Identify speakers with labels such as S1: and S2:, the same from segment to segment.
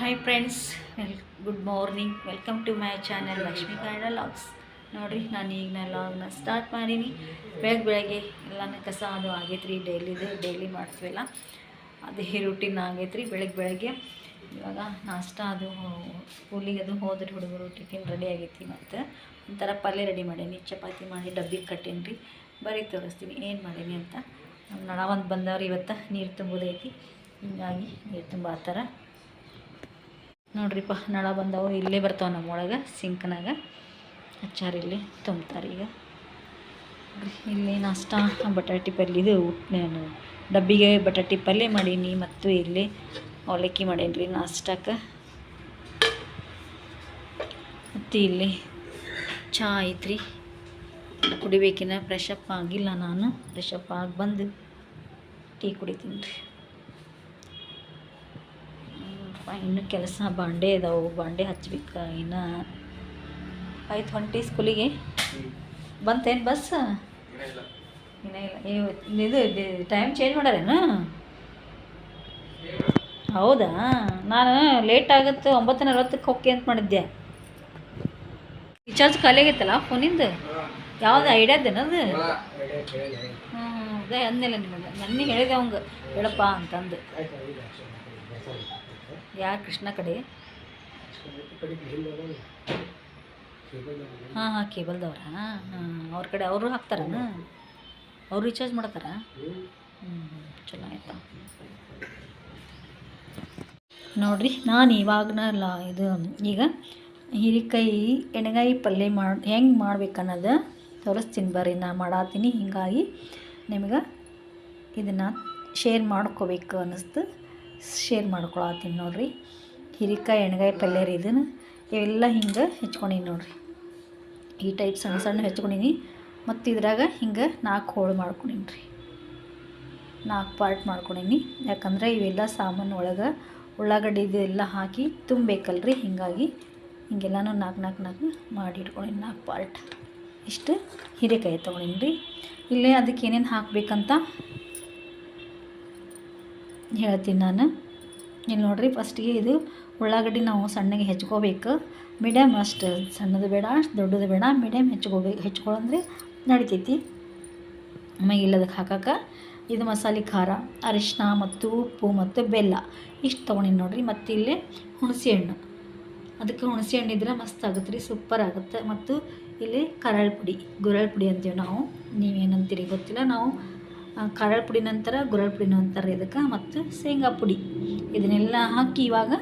S1: Hi friends well good morning welcome to my channel Lakshmi Kannada logs ನೋಡಿರಿ, ನಾನು ಈಗ ನಾನು ಲಾಗ್ನ ಸ್ಟಾರ್ಟ್ ಮಾಡೀನಿ. ಬೆಳಗ್ಗೆ ಬೆಳಗ್ಗೆ ಎಲ್ಲನೂ ಕಸ ಅದು ಆಗೈತೆ ರೀ ಡೈಲಿದು ಡೈಲಿ ಮಾಡ್ತೀವಲ್ಲ. ಅದೇ ರೂಟೀನ್ ಆಗೈತೆ ರೀ ಬೆಳಗ್ಗೆ ಬೆಳಗ್ಗೆ. ಇವಾಗ ನಾಷ್ಟ ಅದು ಸ್ಕೂಲಿಗೆ ಅದು ಹೋದ್ರೆ, ಹುಡುಗರು ಟಿಫಿನ್ ರೆಡಿ ಆಗೈತಿ ಮತ್ತು. ಒಂಥರ ಪಲ್ಯ ರೆಡಿ ಮಾಡೀನಿ, ಚಪಾತಿ ಮಾಡಿ, ಡಬ್ಬಿಗೆ ಕಟ್ಟೀನಿ ರೀ ಬರೀ ತೋರಿಸ್ತೀನಿ, ಏನು ಮಾಡೀನಿ ಅಂತ. ಒಂದು ಬಂದವ್ರು ಇವತ್ತು ನೀರು ತುಂಬೋದೈತಿ. ಹೀಗಾಗಿ ನೀರು ತುಂಬ ಆ ಥರ. ನೋಡ್ರಿಪ್ಪ, ನಳ ಬಂದವು, ಇಲ್ಲೇ ಬರ್ತಾವೆ ನಮ್ಮೊಳಗೆ ಸಿಂಕ್ನಾಗ ಅಚ್ಚಾರ ಇಲ್ಲಿ ತುಂಬ್ತಾರೆ ಈಗ. ಇಲ್ಲಿ ನಾಷ್ಟ, ಬಟಾಟಿ ಪಲ್ಯ ಇದು ಡಬ್ಬಿಗೆ ಬಟಾಟಿ ಪಲ್ಯ ಮಾಡೀನಿ ಮತ್ತು ಇಲ್ಲಿ ಅವಲಕ್ಕಿ ಮಾಡೀನಿ ರೀ ನಾಷ್ಟಕ್ಕೆ. ಮತ್ತು ಇಲ್ಲಿ ಚಹಾ ಐತ್ರಿ. ಕುಡಿಬೇಕಿನ್ನ ಫ್ರೆಶ್ ಆಗಿಲ್ಲ ನಾನು ಫ್ರೆಶ್ ಅಪ್ ಆಗಿ ಬಂದು ಟೀ ಕುಡಿತೀನಿ ರೀ ನೋಡ್ರಪ್ಪ ಇನ್ನು ಕೆಲಸ ಬಾಂಡೆ ಇದಾವೆ, ಬಾಂಡೆ ಹಚ್ಬೇಕು, ಇನ್ನು ಆಯ್ತು ಹೊಂಟಿ ಸ್ಕೂಲಿಗೆ. ಬಂತೇನು ಬಸ್? ಇನ್ನೂ ಇಲ್ಲ. ಇದು ಟೈಮ್ ಚೇಂಜ್ ಮಾಡ್ಯಾರೇನು ಹೌದಾ? ನಾನು ಲೇಟ್ ಆಗುತ್ತೆ ಒಂಬತ್ತು ನಲ್ವತ್ತಕ್ಕೆ ಹೋಗಿ ಅಂತ ಮಾಡಿದ್ದೆ. ರಿಚಾರ್ಜ್ ಖಾಲಿ ಆಗೈತಲ್ಲ ಫೋನಿಂದ? ಯಾವ್ದು ಅದು? ಹ್ಞೂ ಅದೇ ಅಂದಿಲ್ಲ ನಿಮಗೆ. ನನಗೆ ಹೇಳಿದೆ ಅವಂಗೆ, ಹೇಳಪ್ಪ ಅಂತಂದು. ಯಾ ಕೃಷ್ಣ ಕಡೆ? ಹಾಂ ಹಾಂ, ಕೇಬಲ್ದವ್ರ? ಹಾಂ ಅವ್ರ ಕಡೆ ಅವರು ಹಾಕ್ತಾರ ಅವ್ರು ರೀಚಾರ್ಜ್ ಮಾಡ್ತಾರ ಹ್ಞೂ ಚಲೋ ಆಯ್ತಾ. ನೋಡ್ರಿ, ನಾನು ಇವಾಗನಲ್ಲ ಇದು ಈಗ ಹೀರಿಕಾಯಿ ಎಣ್ಣೆಗಾಯಿ ಪಲ್ಯ ಮಾಡಿ, ಹೆಂಗೆ ಮಾಡ್ಬೇಕನ್ನೋದು ತೋರಿಸ್ತೀನಿ ಬರ್ರಿ, ನಾ ಮಾಡಾತೀನಿ. ಹಿಂಗಾಗಿ ನಿಮ್ಗೆ ಇದನ್ನು ಶೇರ್ ಮಾಡ್ಕೋಬೇಕು ಅನ್ನಿಸ್ತು. ಶೇರ್ ಮಾಡ್ಕೊಳತ್ತೀನಿ ನೋಡಿರಿ. ಹಿರಿಕಾಯಿ, ಎಣ್ಗಾಯಿ ಪಲ್ಯ ರೀ ಇದನ್ನು ಇವೆಲ್ಲ ಹಿಂಗೆ ಹೆಚ್ಕೊಂಡೀನಿ ನೋಡಿರಿ. ಈ ಟೈಪ್ ಸಣ್ಣ ಸಣ್ಣ ಹೆಚ್ಕೊಂಡೀನಿ. ಮತ್ತು ಇದ್ರಾಗ ಹಿಂಗೆ ನಾಲ್ಕು ಹೋಳು ಮಾಡ್ಕೊಂಡೀನಿ ರೀ ನಾಲ್ಕು ಪಾರ್ಟ್ ಮಾಡ್ಕೊಂಡೀನಿ. ಯಾಕಂದ್ರೆ ಇವೆಲ್ಲ ಸಾಮಾನು ಒಳಗೆ ಉಳ್ಳಾಗಡ್ಡಿ ಇದೆಲ್ಲ ಹಾಕಿ ತುಂಬಬೇಕಲ್ರಿ. ಹಿಂಗಾಗಿ ಹಿಂಗೆಲ್ಲನೂ ನಾಲ್ಕು ನಾಲ್ಕು ನಾಲ್ಕು ಮಾಡಿ ಇಟ್ಕೊಂಡೀನಿ ನಾಲ್ಕು ಪಾರ್ಟ್ ಇಷ್ಟು ಹೀರೆಕಾಯಿ ತೊಗೊಂಡೀನಿ ರೀ ಇಲ್ಲೇ ಅದಕ್ಕೆ ಏನೇನು ಹಾಕಬೇಕಂತ ಹೇಳ್ತೀನಿ ನಾನು. ಇಲ್ಲಿ ನೋಡಿರಿ ಫಸ್ಟಿಗೆ ಇದು ಉಳ್ಳಾಗಡ್ಡಿ ನಾವು ಸಣ್ಣಗೆ ಹೆಚ್ಕೋಬೇಕು. ಮೀಡಿಯಮ್ ಅಷ್ಟು, ಸಣ್ಣದು ಬೇಡ, ಅಷ್ಟು ದೊಡ್ಡದು ಬೇಡ ಮೀಡಿಯಮ್ ಹೆಚ್ಕೋಬೇಕು ಹೆಚ್ಕೊಳಂದ್ರೆ ನಡಿತೈತಿ. ಆಮೇಲೆ ಇಲ್ಲದಕ್ಕೆ ಹಾಕಕ್ಕೆ, ಇದು ಮಸಾಲೆ ಖಾರ ಅರಿಶಿನ ಮತ್ತು ಉಪ್ಪು ಮತ್ತು ಬೆಲ್ಲ. ಇಷ್ಟು ತೊಗೊಂಡಿನಿ ನೋಡಿರಿ, ಮತ್ತು ಇಲ್ಲಿ ಹುಣಸೆ ಹಣ್ಣು. ಅದಕ್ಕೆ ಹುಣಸೆ ಹಣ್ಣು ಇದ್ರೆ ಮಸ್ತ್ ಆಗುತ್ತೆ ರೀ ಸೂಪರ್ ಆಗುತ್ತೆ. ಮತ್ತು ಇಲ್ಲಿ ಕರಳ್ ಪುಡಿ ಗುರಳ್ ಪುಡಿ ಅಂತೀವಿ ನಾವು. ನೀವೇನಂತೀರಿ ಗೊತ್ತಿಲ್ಲ, ನಾವು ಕರಳ ಪುಡಿ ನಂತರ ಗುರಳ್ ಪುಡಿನೂ ಅಂತಾರೆ ಇದಕ್ಕೆ ಮತ್ತು ಶೇಂಗಾ ಪುಡಿ. ಇದನ್ನೆಲ್ಲ ಹಾಕಿ ಇವಾಗ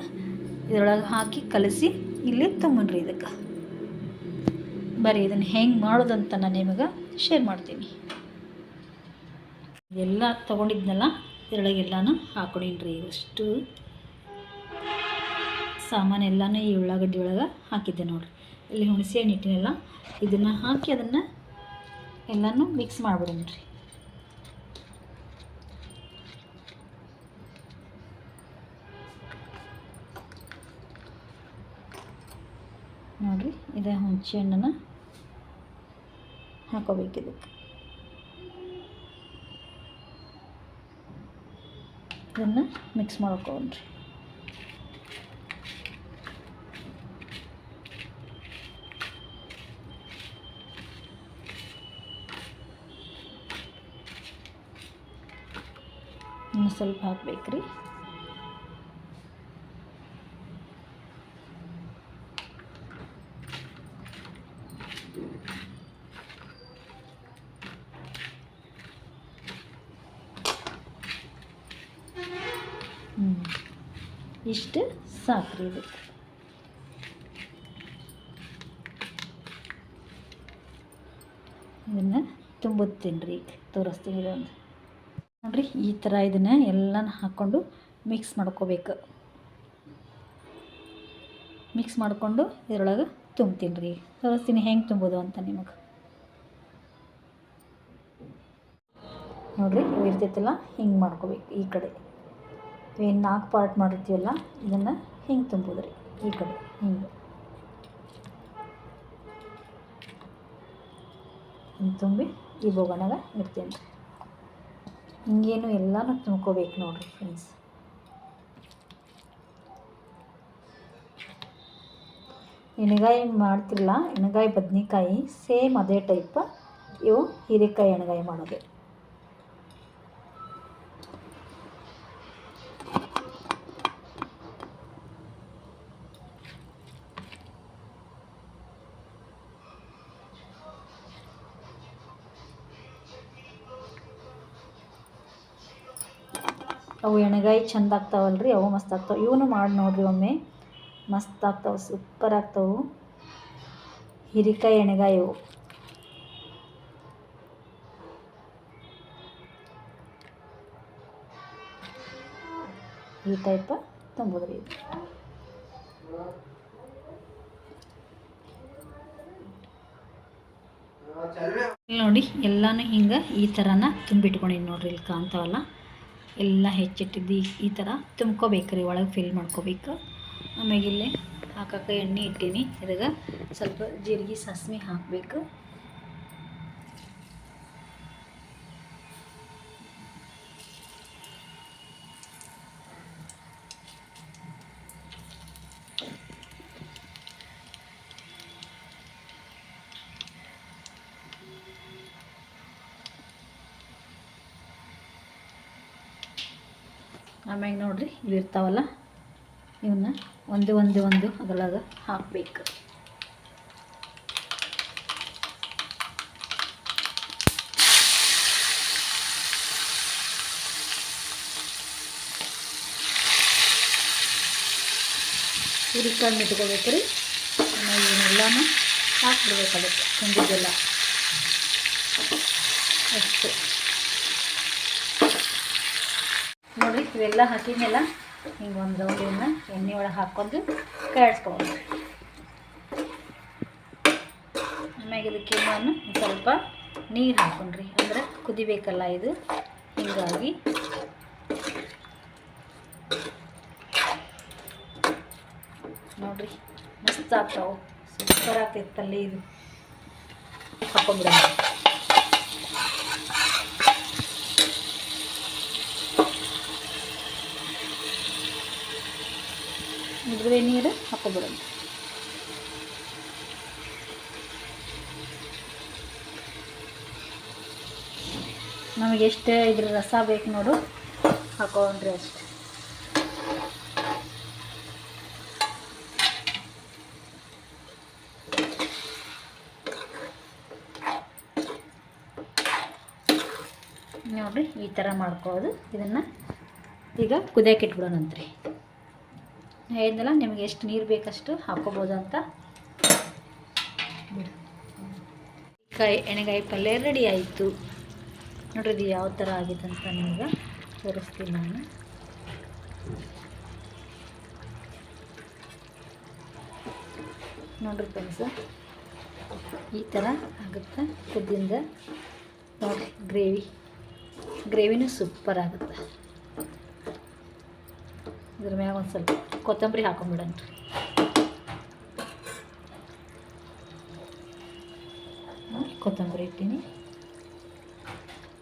S1: ಇದರೊಳಗೆ ಹಾಕಿ ಕಲಸಿ ಇಲ್ಲಿ ತಗೊಂಡ್ರಿ ಇದಕ್ಕೆ. ಬರೀ ಇದನ್ನು ಹೆಂಗೆ ಮಾಡೋದಂತ ನಾನು ನಿಮಗೆ ಶೇರ್ ಮಾಡ್ತೀನಿ. ಎಲ್ಲ ತೊಗೊಂಡಿದ್ನಲ್ಲ ಇದರೊಳಗೆಲ್ಲನೂ ಹಾಕೊಂಡಿನ್ರಿ. ಇಷ್ಟು ಸಾಮಾನು ಎಲ್ಲನೂ ಈ ಉಳ್ಳಾಗಡ್ಡಿ ಒಳಗೆ ಹಾಕಿದ್ದೆ ನೋಡಿರಿ. ಇಲ್ಲಿ ಹುಣಸೆ ಹಣ್ಣು ಇಟ್ಟಿನಲ್ಲ ಇದನ್ನು ಹಾಕಿ ಅದನ್ನು ಎಲ್ಲನೂ ಮಿಕ್ಸ್ ಮಾಡಿಬಿಡೋಣ ಹುಣಸೆ ಹಣ್ಣನ್ನು ಹಾಕೋಬೇಕು ಇದಕ್ಕೆ. ಇದನ್ನು ಮಿಕ್ಸ್ ಮಾಡ್ಕೊಂಡ್ರಿ. ಸ್ವಲ್ಪ ಹಾಕ್ಬೇಕು ರೀ ಹ್ಞೂ ಇಷ್ಟು ಸಾಕ್ರಿ ಇದಕ್ಕೆ ಇದನ್ನು ತುಂಬುತ್ತೀನಿ ರೀ, ತೋರಿಸ್ತೀನಿ ಇದೊಂದು. ನೋಡಿರಿ, ಈ ಥರ ಇದನ್ನು ಎಲ್ಲನ ಹಾಕ್ಕೊಂಡು ಮಿಕ್ಸ್ ಮಾಡ್ಕೋಬೇಕು. ಮಿಕ್ಸ್ ಮಾಡಿಕೊಂಡು ಇದರೊಳಗೆ ತುಂಬ್ತೀನಿ ರೀ. ತೋರಿಸ್ತೀನಿ ಹೆಂಗೆ ತುಂಬೋದು ಅಂತ ನಿಮಗೆ. ನೋಡಿರಿ, ಇರ್ತೈತಲ್ಲ, ಹಿಂಗೆ ಮಾಡ್ಕೋಬೇಕು ಈ ಕಡೆ. ಏನು ನಾಲ್ಕು ಪಾರ್ಟ್ ಮಾಡಿರ್ತೀವಲ್ಲ, ಇದನ್ನು ಹಿಂಗೆ ತುಂಬೋದು ರೀ ಈ ಕಡೆ ಹಿಂಗೆ. ಹಿಂಗೆ ತುಂಬಿ ಈ ಬೋಗಣಾಗ ಇಡ್ತೀನಿ. ರೀ ಹಿಂಗೇನು ಎಲ್ಲನೂ ತುಂಬ್ಕೋಬೇಕು ನೋಡಿರಿ ಫ್ರೆಂಡ್ಸ್ ಎಣ್ಗಾಯಿ ಮಾಡ್ತಿಲ್ಲ, ಎಣ್ಗಾಯಿ ಬದ್ನಿಕಾಯಿ ಸೇಮ್ ಅದೇ ಟೈಪ್ ಇವು ಹೀರೆಕಾಯಿ ಎಣ್ಗಾಯಿ ಮಾಡೋದು. ಅವು ಎಣ್ಗಾಯಿ ಚಂದ ರೀ ಅವು ಮಸ್ತ್ ಆಗ್ತಾವೆ. ಇವನು ಮಾಡಿ ನೋಡ್ರಿ ಒಮ್ಮೆ. ಮಸ್ತ್ ಆಗ್ತಾವೆ ಸೂಪರ್ ಆಗ್ತಾವೆ. ಹೀರಿಕಾಯಿ ಎಣ್ಗಾಯಿ ಅವು ಈ ಟೈಪ ತುಂಬೋದ್ರಿ ಇದು. ನೋಡಿ ಎಲ್ಲಾನು ಹಿಂಗೆ ಈ ಥರನ ತುಂಬಿಟ್ಕೊಂಡಿನಿ ನೋಡ್ರಿ ಇಲ್ಲಿ ಕಾಣ್ತಾವಲ್ಲ. ಎಲ್ಲ ಹೆಚ್ಚಿಟ್ಟಿದ್ದು ಈ- ಥರ ಥರ ತುಂಬ್ಕೋಬೇಕ್ರಿ ಒಳಗೆ ಫಿಲ್ ಮಾಡ್ಕೋಬೇಕು. ಆಮೇಲೆ ಇಲ್ಲಿ ಹಾಕಕ್ಕೆ ಎಣ್ಣೆ ಇಟ್ಟೀನಿ. ಇದಾಗ ಸ್ವಲ್ಪ ಜೀರಿಗೆ, ಸಾಸ್ವೆ ಹಾಕಬೇಕು. ಆಮ್ಯಾಗ ನೋಡಿರಿ, ಇವು ಇರ್ತಾವಲ್ಲ ಇವನ್ನ ಒಂದು ಒಂದು ಒಂದು ಅದರೊಳಗೆ ಹಾಕಬೇಕು. ಹುರಿಕೊಂಡು ಇಟ್ಕೋಬೇಕು ರೀ. ಆಮೇಲೆ ಇವನ್ನೆಲ್ಲನೂ ಹಾಕ್ಬಿಡ್ಬೇಕು ಅದಕ್ಕೆ, ತುಂಬಿದ್ದೆಲ್ಲ. ಅಷ್ಟು. ನೋಡಿರಿ ಇವೆಲ್ಲ ಹಾಕಿದ್ಮೇಲೆ ಹಿಂಗೆ ಒಂದು ರೌಂಡಿನ ಎಣ್ಣೆ ಒಳಗೆ ಹಾಕ್ಕೊಂಡು ಕಾಯಿಸ್ಕೊಬೋದು ಆಮ್ಯಾಗ ಇದಕ್ಕೆ ನಾನು ಸ್ವಲ್ಪ ನೀರು ಹಾಕೊಂಡ್ರಿ, ಅಂದ್ರೆ ಕುದಿಬೇಕಲ್ಲ ಇದು. ಹಿಂಗಾಗಿ ನೋಡ್ರಿ, ಮಸ್ತ್ ಆಗ್ತಾವೆ. ಸೂಪರ್ ಆಗ್ತಿತ್ತಲ್ಲಿ ಇದು. ಹಾಕೊಂಡ್ಬಿಡೋಣ. ಮುದ್ದೆ ನೀರು ಹಾಕೋಬಿಡೋದು ನಮಗೆ ಎಷ್ಟು ಇದ್ರ ರಸ ಬೇಕು ನೋಡು, ಹಾಕೊಂಡ್ರಿ ಅಷ್ಟು. ನೋಡ್ರಿ ಈ ಥರ ಮಾಡ್ಕೊಳ್ಳೋದು. ಇದನ್ನು ಈಗ ಕುದಿಯಕ್ಕೆ ಇಟ್ಬಿಡೋಣಂತ್ರಿ. ಹೇಳಿದ್ನಲ್ಲ, ನಿಮಗೆ ಎಷ್ಟು ನೀರು ಬೇಕಷ್ಟು ಹಾಕೋಬೋದು ಅಂತ. ಬಿಡು. ಕಾಯಿ ಎಣ್ಣೆಗಾಯಿ ಪಲ್ಯ ರೆಡಿ ಆಯಿತು. ನೋಡ್ರಿ ಇದು ಯಾವ ಥರ ಆಗಿದೆ ಅಂತ ನಿಮಗೆ ತೋರಿಸ್ತೀನಿ ನಾನು. ನೋಡ್ರಿ ಫ್ರೆಂಡ್ಸ್ ಈ ಥರ ಆಗುತ್ತೆ ಕುದ್ದಿಂದ ನೋಡ್ರಿ ಗ್ರೇವಿ ಗ್ರೇವಿನೂ ಸೂಪರ್ ಆಗುತ್ತೆ. ಇದ್ರ ಮ್ಯಾಗ ಒಂದು ಸ್ವಲ್ಪ ಕೊತ್ತಂಬರಿ ಹಾಕೊಂಬಿಡೋಣ. ಕೊತ್ತಂಬರಿ ಇಟ್ಟೀನಿ.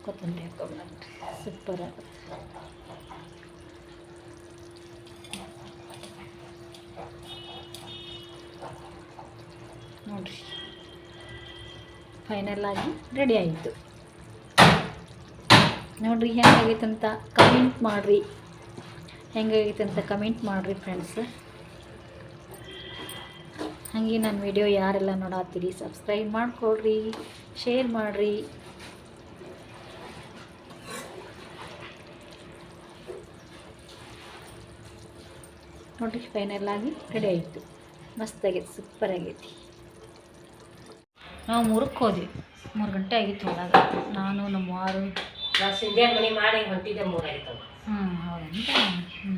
S1: ಕೊತ್ತಂಬರಿ ಹಾಕೊಂಬಿಡೋಣ. ಸೂಪರ್ ನೋಡಿರಿ. ಫೈನಲ್ ಆಗಿ ರೆಡಿ ಆಯಿತು. ನೋಡ್ರಿ ಹೆಂಗಾಗೈತೆ ಅಂತ ಕಮೆಂಟ್ ಮಾಡಿರಿ. ಹೆಂಗಾಗೈತೆ ಅಂತ ಕಮೆಂಟ್ ಮಾಡಿರಿ ಫ್ರೆಂಡ್ಸ್ ಹಾಗೆ ನನ್ನ ವಿಡಿಯೋ ಯಾರೆಲ್ಲ ನೋಡತ್ತೀರಿ ಸಬ್ಸ್ಕ್ರೈಬ್ ಮಾಡಿಕೊಡ್ರಿ ಶೇರ್ ಮಾಡಿರಿ. ನೋಡ್ರಿ ಫೈನಲ್ ಆಗಿ ರೆಡಿ ಆಯಿತು. ಮಸ್ತ್ ಆಗೈತೆ ಸೂಪರ್ ಆಗೈತಿ. ನಾವು ಮೂರಕ್ಕೆ ಹೋದ್ವಿ. ಮೂರು ಗಂಟೆ ಆಗಿತ್ತು ಒಳಗೆ. ನಾನು ನಮ್ಮ ವಾರು.
S2: ಸಿಂಧ್ಯಾಗ ಮನೆ ಮಾಡಿ ಹೊಂಟಿದ್ದೆ
S1: ಹ್ಞೂ ಹ್ಞೂ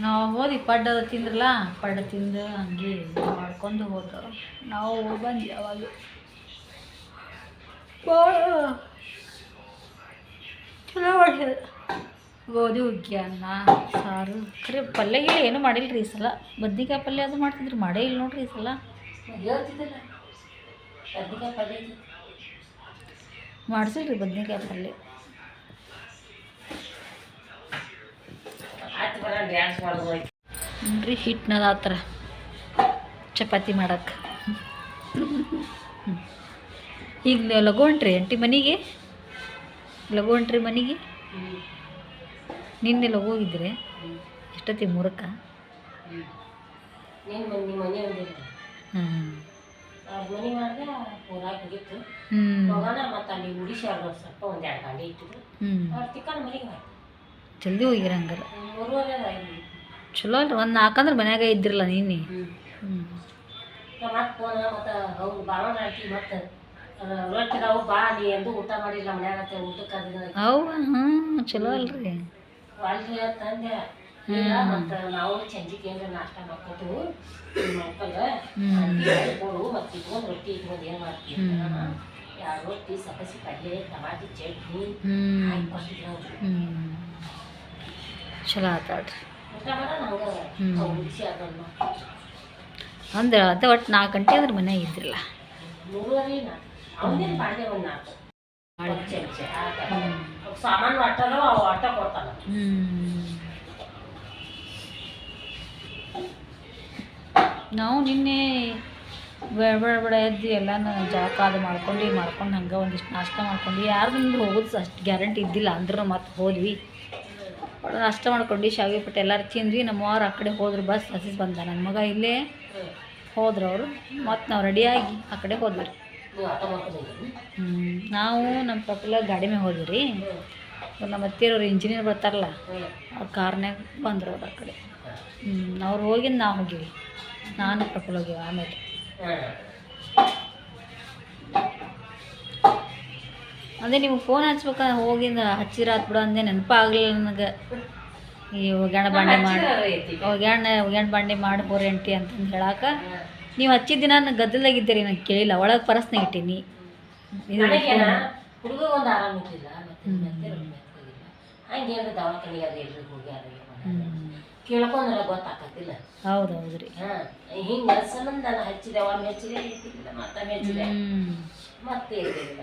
S1: ನಾವು ಹೋದ್ವಿ ಪಡ್ಡ ತಿಂದ್ರಲ್ಲ ಪಡ್ಡ ತಿಂದು ಹಂಗೆ ಮಾಡ್ಕೊಂಡು ಹೋದ್ರು ನಾವು ಬಂದ್ವಿ ಯಾವಾಗ ಚಲೋ ಗೋಧಿ ಹುಗ್ಗಿ ಅನ್ನ ಸಾರು. ಖರೆ ಪಲ್ಯ ಗಿಲ್ಯ ಏನೂ ಮಾಡಿಲ್ಲ ರೀ ಈ ಸಲ? ಬದ್ನಿಕಾಯಿ ಪಲ್ಯ ಅದು ಮಾಡ್ತಿದ್ರು ಮಾಡೇ ಇಲ್ಲ ನೋಡ್ರಿ ಈ ಸಲ. ಮಾಡ್ಸಿಲ್ರಿ ಬದ್ನಿಕಾಯಿ ಪಲ್ಯ. ನೋಡ್ರಿ ಹಿಟ್ಟನದ ಆ ಥರ ಚಪಾತಿ ಮಾಡಕ್ಕೆ ಈಗ ನೀವು ಹೊಂಟ್ರಿ ಅಂಟಿ ಮನೆಗೆ? ಹೊಂಟ್ರಿ ಮನೆಗೆ? ನಿನ್ನೆ ಲಗೋಗಿದ್ರೆ? ಎಷ್ಟೊತ್ತಿ ಮುರಕ
S2: ನೀನು ಮನೆ ಮಾಡಿದೆ ಊರಾಗ ಹೋಗಿತ್ತು.
S1: ಹ್ಞೂ
S2: ಹೋಗೋಣ ಮತ್ತು ಅಲ್ಲಿ ಉಡಿಸಿ ಸ್ವಲ್ಪ ಒಂದು ಎರಡು ಗಾಡಿ ಇಟ್ಟಿದ್ರು.
S1: ಹ್ಞೂ
S2: ಅವ್ರು ತಿಕ್ಕೊಂಡು ಮನೆಗೆ ಹೋಯ್ತು.
S1: ಜಲ್ದಿ ಹೋಗಿರ ಹಂಗಾರ
S2: ಮೂರುವರೆ ಆಯ್ತು
S1: ಚಲೋ ಅಲ್ರಿ, ಒಂದು ನಾಲ್ಕಂದ್ರೆ ಮನ್ಯಾಗ ಇದ್ದಿರಲ್ಲ ನೀನು ಅವು ಹ್ಞೂ ಚಲೋ ಅಲ್ರಿ.
S2: ರೊಟ್ಟಿ ಸಬಸಿ ಪಲ್ಯ ಟಮಾಟಿ ಚಟ್ನಿ
S1: ಹ್ಞೂ
S2: ಹಾಕಿ ಕೊಟ್ಟಿದ್ರು ಅವ್ರು.
S1: ಹ್ಞೂ ಚಲೋ ಆತಾಡ್ರಿ
S2: ಹ್ಞೂ
S1: ಅಂದ್ರೆ ಅದ ಒಟ್ಟು ನಾಲ್ಕು ಗಂಟೆ ಅಂದ್ರೆ
S2: ಮನೆ
S1: ಇದ್ರಲ್ಲ. ನಾವು ನಿನ್ನೆ ಬೇಡ ಬೇಡ ಬೇಡ ಎದ್ದು ಎಲ್ಲಾನು ಜಾಕ ಅದು ಮಾಡ್ಕೊಂಡು ಮಾಡ್ಕೊಂಡು ಹಂಗೆ ಒಂದಿಷ್ಟು ನಾಷ್ಟ ಮಾಡ್ಕೊಂಡು ಯಾರ್ದು ಹೋಗೋದು ಅಷ್ಟು ಗ್ಯಾರಂಟಿ ಇದ್ದಿಲ್ಲ ಅಂದ್ರೂ ಮತ್ತೆ ಹೋದ್ವಿ. ನಾಷ್ಟ ಮಾಡ್ಕೊಂಡು ಶಾವಿಗೆ ಪಟ್ಟು ಎಲ್ಲರೂ ತಿಂದ್ವಿ. ನಮ್ಮವ್ರು ಆ ಕಡೆ ಹೋದ್ರು, ಬಸ್ ಹಸಿಸ್ ಬಂದ. ನನ್ನ ಮಗ ಇಲ್ಲೇ ಹೋದ್ರು ಅವರು. ಮತ್ತು ನಾವು ರೆಡಿಯಾಗಿ ಆ ಕಡೆ ಹೋದ್ವಿ. ಹ್ಞೂ ನಾವು ನಮ್ಮ ಪಕ್ಕಲ ಗಾಡಿ ಮೇಲೆ ಹೋದ್ವಿ ರೀ. ನಮ್ಮ ಅತ್ತಿಯವ್ರು ಇಂಜಿನಿಯರ್ ಬರ್ತಾರಲ್ಲ, ಅವ್ರ ಕಾರ್ನಾಗ ಬಂದರು ಅವ್ರು ಆ ಕಡೆ. ಹ್ಞೂ ಅವ್ರು ಹೋಗಿದ್ದು ನಾವು ಹೋಗಿವಿ. ನಾನು ಪಪ್ಪಲ ಹೋಗಿವಿ ಆಮೇಲೆ. ಅದೇ ನೀವು ಫೋನ್ ಹಚ್ಬೇಕ? ಹೋಗಿ ಹಚ್ಚಿರಾತ್ ಬಿಡು ಅಂದೆ ನೆನಪಾಗಲಿಲ್ಲ ನನಗೆ. ಈ ಒಗ್ಯಾಣ ಬಾಂಡೆ ಮಾಡಿ ಒಗ್ಯಾಣ ಒಗ್ಯಾಣ ಬಾಂಡೆ ಮಾಡಿ ಬೋರ್ ಅಂಟಿ ಅಂತಂದು ಹೇಳಾಕ. ನೀವು ಹಚ್ಚಿದ ದಿನ ನಾನು ಗದ್ದಲಾಗಿದ್ದೀರಿ ನಂಗೆ ಕೇಳಿಲ್ಲ. ಒಳಗೆ ಪರಸ್ನಾಗ ಇಟ್ಟೀನಿ.
S2: ಹುಡುಗ ಒಂದು ಆರಾಮ ಇದ್ದಿಲ್ಲ. ಮತ್ತೆ ಮತ್ತೆ ಹೋಗಿಲ್ಲ ಹಂಗೇನು ದವಾಖಾನಿಗೆ ಅದು ಎಲ್ರಿಗೂ ಹೋಗ್ಯಾರ ಕೇಳ್ಕೊಂಡ್ರೆ ಗೊತ್ತಾಗತ್ತಿಲ್ಲ
S1: ಹೌದು ಹೌದು ರೀ
S2: ಹಾಂ ಹಿಂಗೆ ಸಂಬಂಧ ಹಚ್ಚಿದೆ ಒಮ್ಮೆ ಹಚ್ಚಿದೆ ಇದ್ದಿಲ್ಲ ಮತ್ತೆ ಹಚ್ಚಿದೆ
S1: ಹ್ಞೂ
S2: ಮತ್ತೆ ಇರಲಿಲ್ಲ.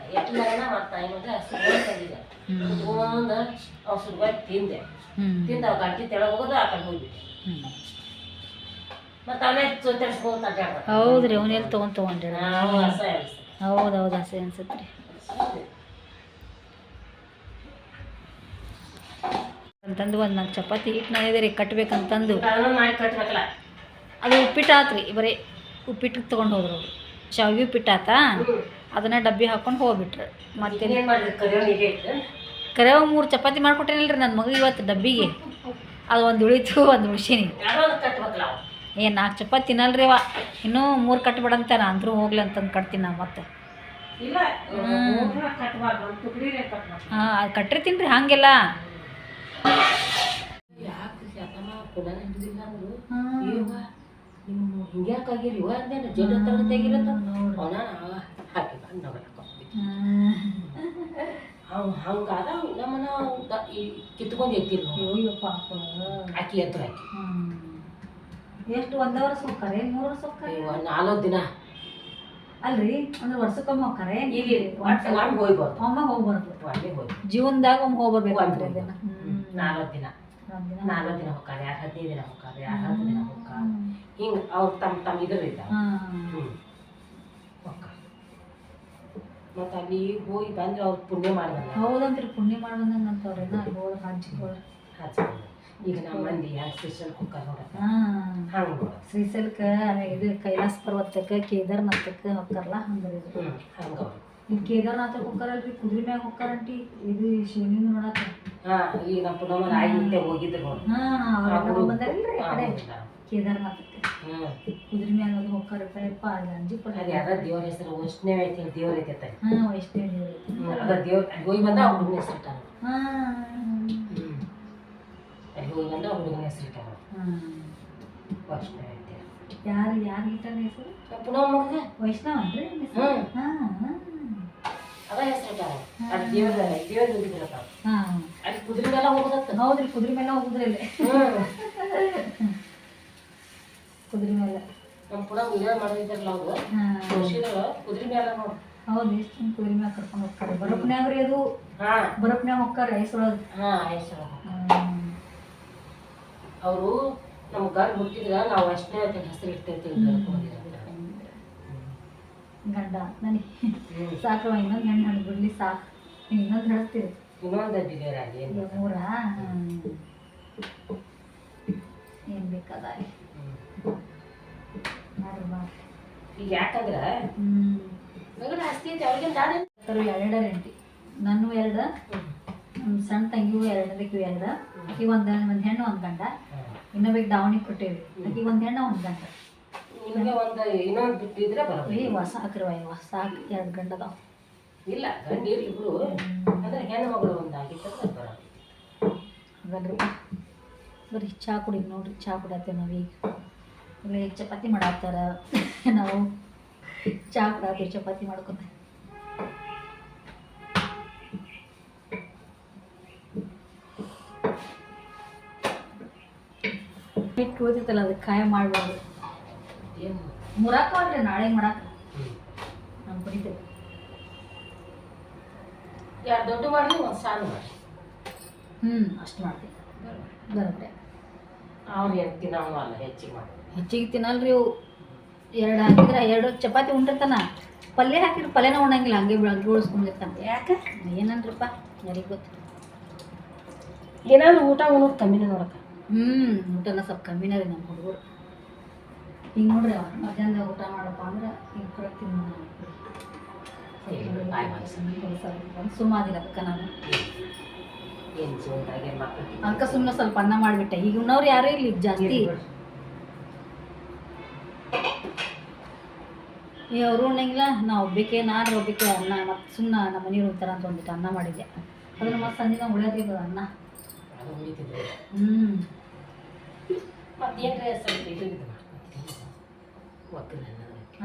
S2: ಜನ ಮತ್ತೆ ಏನಂದ್ರೆ ಸುರ್ಗಾಯಿ ತಂದಿದ್ದೆ ಕುತ್ಕೊಂಡು ಅವು ಸುರ್ಗಾಯಿ ತಿಂದೆ. ತಿಂದ ಅವ್ ಗಂಟೆ ತೆಳಗೆ ಹೋಗೋದು ಆ ಕಡೆ ಹೋಗ್ಬಿಟ್ಟೆ ಮತ್ತೆ ಅವನೇ ಚೋತರಿಸ್ಕೊಂಡು ಅಡ್ಡಾಡ್ದ
S1: ಹೌದ್ರಿ ರೀ ಅವನೆಲ್ಲಿ ತೊಗೊಂಡು ತೊಗೊಂಡ್ರಿ?
S2: ಹಸ
S1: ಹೌದು ಹೌದು ಆಸೆ ಅನ್ಸುತ್ತೆ ರೀ. ಅಂತಂದು ಒಂದು ನಾಲ್ಕು ಚಪಾತಿ ಹಿಟ್ಟು ನಾನಿದೆ ರೀ ಕಟ್ಬೇಕಂತಂದು.
S2: ಮಾಡಿ ಕಟ್ಬೇಕಲ್ಲ.
S1: ಅದು ಉಪ್ಪಿಟ್ಟು ಆತ್ರಿ ಬರೀ ಉಪ್ಪಿಟ್ಟು ತೊಗೊಂಡು ಹೋದ್ರು ಅವರು. ಶಾವಿಗೆ ಉಪ್ಪಿಟ್ಟು ಆತ? ಅದನ್ನ ಡಬ್ಬಿ ಹಾಕೊಂಡು ಹೋಗ್ಬಿಟ್ರು. ಮತ್ತೆ
S2: ಕರಿಯೋ
S1: ಮೂರು ಚಪಾತಿ ಮಾಡ್ಕೊಟ್ಟೇನಿಲ್ಲ ರೀ ನನ್ನ ಮಗ ಇವತ್ತು ಡಬ್ಬಿಗೆ. ಅದು ಒಂದು ಉಳಿತು ಒಂದು ಉಳಿಸೀನಿ. ಏ ನಾಲ್ಕು ಚಪಾತಿ ತಿನ್ನಲ್ರಿ ಅವ ಇನ್ನೂ ಮೂರು ಕಟ್ಬಿಡಂತ ನಾ ಅಂದ್ರೂ ಹೋಗ್ಲಿ ಅಂತಂದು ಕಟ್ತೀನಿ ನಾ ಮತ್ತೆ. ಹಾಂ ಅದು ಕಟ್ಟಿರ್ತೀನಿ ರೀ ಹಾಗೆಲ್ಲ
S2: ಹಿಂಗ್ಯಾಕಾಗಿರಿ ಇವ ಅಂದೇನು ಜಡ ತರಗತಿಯಾಗಿರತ್ತ ಅವನ ಹಾಕಿ ಬಂದು ಅವ್ ಹಂಗಾದ ನಮ್ಮನ್ನ ಕಿತ್ಕೊಂಡು ಎತ್ತಿಲ್ಲ
S1: ಅಯ್ಯೋ ಪಾಪ
S2: ಆಕಿ ಎತ್ತರ
S1: ಎಷ್ಟು ಒಂದು ವರ್ಷ ಹೋಗ್ತಾರೆ ಮೂರು ವರ್ಷ ಹೋಗ್ತಾರೆ
S2: ನಾಲ್ಕು ದಿನ.
S1: ಅಲ್ರಿ ಅಂದ್ರೆ ವರ್ಷಕ್ಕೊಮ್ಮೆ ಹೋಗ್ತಾರೆ
S2: ಇಲ್ಲಿ ಒಟ್ಟು ಮಾಡಿ ಹೋಗಿ
S1: ಒಮ್ಮೆ ಹೋಗ್ಬಾರ್ದು.
S2: ಅಲ್ಲಿ ಹೋಗಿ
S1: ಜೀವನದಾಗ ಒಮ್ಮೆ ಹೋಗ್ಬರ್ಬೇಕು ದಿನ.
S2: ನಾಲ್ಕು ದಿನ? ನಾಲ್ಕು ದಿನ ಹೋಗ್ತಾರೆ ಯಾರು ಹದಿನೈದು ದಿನ ಹೋಗ್ತಾರೆ ಯಾರು ಹತ್ತು ದಿನ ಹೋಗ್ತಾರೆ ಹಿಂಗೆ ಅವ್ರು ತಮ್ಮ ತಮ್ಮ ಇದ್ರಿಂದ ಹ್ಞೂ ಮತ್ತು ಅಲ್ಲಿ ಹೋಗಿ ಬಂದ್ರೆ ಅವ್ರು ಪುಣ್ಯ ಮಾಡಿ
S1: ಹೌದಂತ್ರಿ ಪುಣ್ಯ ಹೋದ ಹಂಚಿಕೊಳ್ಳ
S2: ಹಚ್ಕೊಂಡು ಈಗ ನಮ್ಮ ಮಂದಿ ಸ್ಪೆಷಲ್ ಕುಕ್ಕರ್ ನೋಡಕ್ಕೆ
S1: ಶ್ರೀಶೈಲಕ್ಕೆ ಇದು ಕೈಲಾಸ ಪರ್ವತಕ್ಕೆ ಕೇದಾರ್ನಾಥಕ್ಕೆ ಹೋಗ್ತಾರಲ್ಲ? ಹಂಗೆ ಇದು.
S2: ಕೇದಾರ್ನಾಥ ಹಂಗೆ
S1: ಇಲ್ಲಿ ಕೇದಾರ್ನಾಥಕ್ಕೆ ಹೋಗ್ತಾರಲ್ರಿ ಕುದುರೆ ಮ್ಯಾಗ ಹೋಗ್ತಾರಂಟಿ. ಇದು ಶಿವಲಿಂಗ ನೋಡಕ್ಕೆ
S2: ಹಾಂ ಈಗ ನಮ್ಮ ಪುನಃ ರಾಯಿ ಹೋಗಿದ್ರು
S1: ಹಾ ಹಾಂ ಬಂದಾರಲ್ರಿ ಕೇದಾರ್ನಾಥಕ್ಕೆ. ಕುದುರೆ ಮ್ಯಾಲ ಅದು ಹೋಗ್ತಾರಪ್ಪ ಅಲ್ಲಿ ಅಂಜಿ
S2: ಯಾರ ದೇವ್ರ ಹೆಸರು ವೈಷ್ಣವ ಐತಿ ದೇವ್ರ ಐತೆ
S1: ಹಾಂ ವೈಷ್ಣವಿ
S2: ಅದ ದೇವ್ರ ಹೋಗಿ ಬಂದ ಅವ್ರ ಹುಡುಗನ ಹೆಸರು ಇಟ್ಟಾರ ಅಲ್ಲಿ ಹೋಗಿ ಬಂದ ಅವ್ರ ಹುಡುಗನ ಹೆಸರು ವೈಷ್ಣವ ಐತಿ.
S1: ಯಾರು ಯಾರು ಇಟ್ಟಾರ ಹೆಸರು?
S2: ಪುನಃ ಮಗ
S1: ವೈಷ್ಣವ ಅನ್ರಿ
S2: ಅದ ಹೆಸರು ಇಟ್ಟಾರ ಅದು ದೇವ್ರ ದೇವ್ರ ಹೋಗಿದ್ರಪ್ಪ ಅಲ್ಲಿ ಕುದುರೆ ಮೇಲೆ ಹೋಗೋದತ್ತ
S1: ಹೌದ್ರಿ ಕುದುರೆ ಮೇಲೆ ಹೋಗುದ್ರಿ
S2: ಹ್ಞೂ
S1: ಕುದುರೆ ಮೇಲೆ.
S2: ನಮ್ಮ ಕೂಡ ವಿಡಿಯೋ ಮಾಡಿದ್ರಲ್ಲ ಅವ್ರು. ತೋರ್ಸಿದ್ರು ಕುದುರೆ ಮೇಲೆ ನೋಡಿ.
S1: ಹೌದು ಎಷ್ಟು ಜನ ಕುದುರೆ ಕರ್ಕೊಂಡು ಹೋಗ್ತಾರೆ. ಬರಪ್ನ್ಯಾಗ ರೀ ಅದು?
S2: ಹಾಂ.
S1: ಬರಪ್ನ್ಯಾಗ ಹೋಗ್ತಾರೆ ಒಳಗೆ
S2: ಹಾಂ ಹೆಸರು ಅವರು ನಮ್ಮ ಗಂಡು ಹುಟ್ಟಿದ್ರ ನಾವು ಅಷ್ಟೇ ಹೆಸರು ಇಟ್ಟಿರ್ತೀವಿ ಅಂತ ಹೇಳ್ಕೊಂಡಿದ್ರು.
S1: ಗಂಡ ನನಗೆ ಸಾಕು ಇನ್ನೊಂದು ಹೆಣ್ಣು ಹಣ್ಣು ಬಿಡ್ಲಿ ಸಾಕು. ಇನ್ನೊಂದು ಹೇಳ್ತೀರಿ
S2: ಇನ್ನೊಂದು ಏನು
S1: ಮೂರ ಏನು ಬೇಕಾದ
S2: ಈಗ ಯಾಕಂದ್ರೆ? ಮಗನ ಆಸ್ತಿ ಐತಿ ಅವ್ರಿಗೆ ನಾನು
S1: ತರು ಎರಡು ರೆಂಟಿ ನಾನು ಎರಡು ಸಣ್ಣ ತಂಗಿಗೂ ಎರಡು. ಅದಕ್ಕೆ ಎರಡು ಆಕಿ ಒಂದು ಒಂದು ಹೆಣ್ಣು ಒಂದು ಗಂಡ. ಇನ್ನೊಬ್ಬ ದಾವಣಿ ಕೊಟ್ಟೇವಿ. ಈಗ ಒಂದು ಹೆಣ್ಣು ಒಂದು ಗಂಡ.
S2: ನಿಮಗೆ ಒಂದು ಇನ್ನೊಂದು ಬಿಟ್ಟಿದ್ರೆ ಬರೋದು
S1: ಏ ಹೊಸ ಹಾಕ್ರವ ಸಾಕು ಎರಡು ಗಂಡ ಅದಾವ
S2: ಇಲ್ಲ ಗಂಡೀರು ಇಬ್ರು ಅಂದ್ರೆ ಹೆಣ್ಣು ಮಗಳು ಒಂದು ಆಗಿತ್ತಂದ್ರೆ ಬರೋದು
S1: ಹಾಗಲ್ರಿ ಬರ್ರಿ ಚಹಾ ಕುಡಿ ನೋಡ್ರಿ ಚಹಾ ಕುಡತ್ತೇವೆ ನಾವೀಗ ಈಗ. ಚಪಾತಿ ಮಾಡತ್ತಾರ. ನಾವು ಚಹಾ ಕುಡಾತೀವಿ ಚಪಾತಿ ಮಾಡ್ಕೊಂಡು ಹಿಟ್ಟು ಉಳಿತೈತಲ್ಲ ಅದಕ್ಕೆ ಕಾಯ ಮಾಡ್ಬಾರ್ದು.
S2: ಏನು?
S1: ಮುರಾಕ ಅಲ್ರಿ ನಾಳೆ ಮಾಡಾಕ ನಾನು ಕುಡಿತೇವೆ
S2: ಎರಡು ದೊಡ್ಡ ಮಾಡಲಿ ಒಂದು ಸಾಲು ಮಾಡಿ
S1: ಹ್ಞೂ ಅಷ್ಟು ಮಾಡ್ತೀವಿ
S2: ಅವ್ರು ಏನು ತಿನ್ನೋನು ಅಲ್ಲ ಹೆಚ್ಚಿಗೆ ಮಾಡಿ.
S1: ಹೆಚ್ಚಿಗೆ ತಿನ್ನಲ್ರಿ ಇವು. ಎರಡು ಹಾಕಿದ್ರೆ ಎರಡು ಚಪಾತಿ ಉಂಡಿರ್ತಾನ. ಪಲ್ಯ ಹಾಕಿದ್ರೆ ಪಲ್ಯನ ಉಣಂಗಿಲ್ಲ ಹಂಗೆ ಉಳಿಸ್ಕೊಂಡಿರ್ತಾನೆ
S2: ಯಾಕೆ?
S1: ಏನಂದ್ರಪ್ಪ? ಯಾರಿಗೆ ಗೊತ್ತು
S2: ಏನಾದ್ರು ಊಟ ಉಣ್ಣೋದು ಕಮ್ಮಿನೇ ನೋಡಕ್ಕ?
S1: ಹ್ಞೂ ಊಟನ ಸ್ವಲ್ಪ ಕಮ್ಮಿನೇ ರೀ ನಮ್ಮ ಹುಡುಗರು. ಹಿಂಗೆ ನೋಡ್ರಿ ಅವ್ರು ಮಧ್ಯಾಹ್ನ ಊಟ ಮಾಡಪ್ಪ ಅಂದ್ರೆ ಹಿಂಗೆ ಕೂಡ
S2: ತಿನ್ನೋಣ ಸುಮ್ಮನೆ
S1: ಸುಮ್ಮಾದಿರ ಅದಕ್ಕೆ ನಾನು. ಅದಕ್ಕೆ ಸುಮ್ಮನೆ ಸ್ವಲ್ಪ ಅನ್ನ ಮಾಡಿಬಿಟ್ಟೆ. ಈಗ ಉಣ್ಣವ್ರು ಯಾರೂ ಇಲ್ಲಿ ಜಾಸ್ತಿ. ಈ ಅವರು ಉಣ್ಣಂಗಿಲ್ಲ. ನಾ ಒಬ್ಬಕ್ಕೆ ನಾನು ಒಬ್ಬಕ್ಕೆ ಅನ್ನ ಮತ್ತೆ ಸುಮ್ಮನೆ ನಮ್ಮ ಮನೆಯವ್ರು ಉಣ್ತಾರ ಅಂತ ಒಂದಿಟ್ಟು ಅನ್ನ ಮಾಡಿದ್ದೆ. ಅದನ್ನ ಮತ್ತೆ ಸಂಜೆ ಉಳಿಯೋದಿಲ್ಲ ಅನ್ನ. ಹ್ಞೂ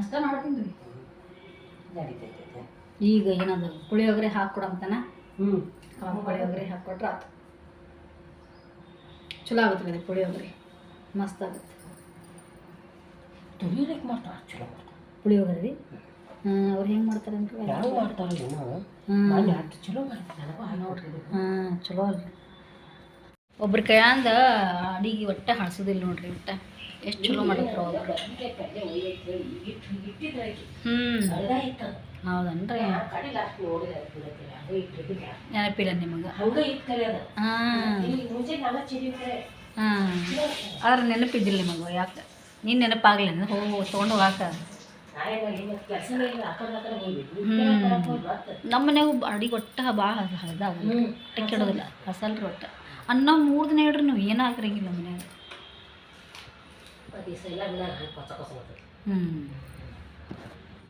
S1: ಅಷ್ಟೇ ಮಾಡ್ತೀನಿ ರೀ. ಈಗ ಏನಾದ್ರು ಪುಳಿಯೋಗರೆ ಹಾಕ್ಕೊಡಂತಾನ?
S2: ಹ್ಞೂ
S1: ಕಬಾಬ್ ಪುಳಿಯೋಗರೆ ಹಾಕ್ಕೊಟ್ರೆ ಆತು ಚಲೋ ಆಗುತ್ತೆ ರೀ ಪುಳಿಯೋಗರೆ ಮಸ್ತ್ ಆಗುತ್ತೆ
S2: ತುರಿಯೋದಕ್ಕೆ ಮಾಡ್ತಾರೆ ಚಲೋ ಮಾಡ್ತಾರೆ
S1: ಪುಳಿಯೋಗರೆ ರೀ ಅವ್ರು ಹೆಂಗೆ ಮಾಡ್ತಾರೆ ಅಂತ
S2: ಯಾವ ಮಾಡ್ತಾರೆ ಅಷ್ಟು ಚಲೋ ಮಾಡ್ತಾರೆ ನೋಡ್ರಿ
S1: ಹಾಂ ಚಲೋ ಅಲ್ರಿ ಒಬ್ರ ಕೈಯಾಂದ ಅಡಿಗೆ ಒಟ್ಟ ಹಾಳ್ಸೋದಿಲ್ಲ ನೋಡ್ರಿ ಒಟ್ಟ ಎಷ್ಟು ಚಲೋ ಮಾಡಿದ್ರು ಒಬ್ರು ಹ್ಞೂ ಹೌದನ್ರಿ? ನೆನಪಿಲ್ಲ ನಿಮಗೆ.
S2: ಹಂಗೆ
S1: ಹಾಂ. ಹಾಂ. ಆದ್ರೆ ನೆನಪಿದ್ದಿಲ್ಲ ನಿಮಗೆ ಯಾಕೆ? ನೀನು ನೆನಪಾಗ್ಲಿ ಹೋ ತೊಗೊಂಡು ಹೋಗಾಕ. ನಮ್ಮ ಮನ್ಯಾಗ ಅಡಿಗೆ ಒಟ್ಟ ಭಾಳ ಹಳದಾಗ ಹೊಟ್ಟೆ ಕೆಡೋದಿಲ್ಲ ಹಸಲ್ರಿ ಒಟ್ಟ ಅನ್ನ ಮೂರು ದಿನ ಇಡ್ರಿ ನೀವು ಏನೂ ಆಗಿರಂಗಿಲ್ಲ ಮನ್ಯಾಗ. ಹ್ಞೂ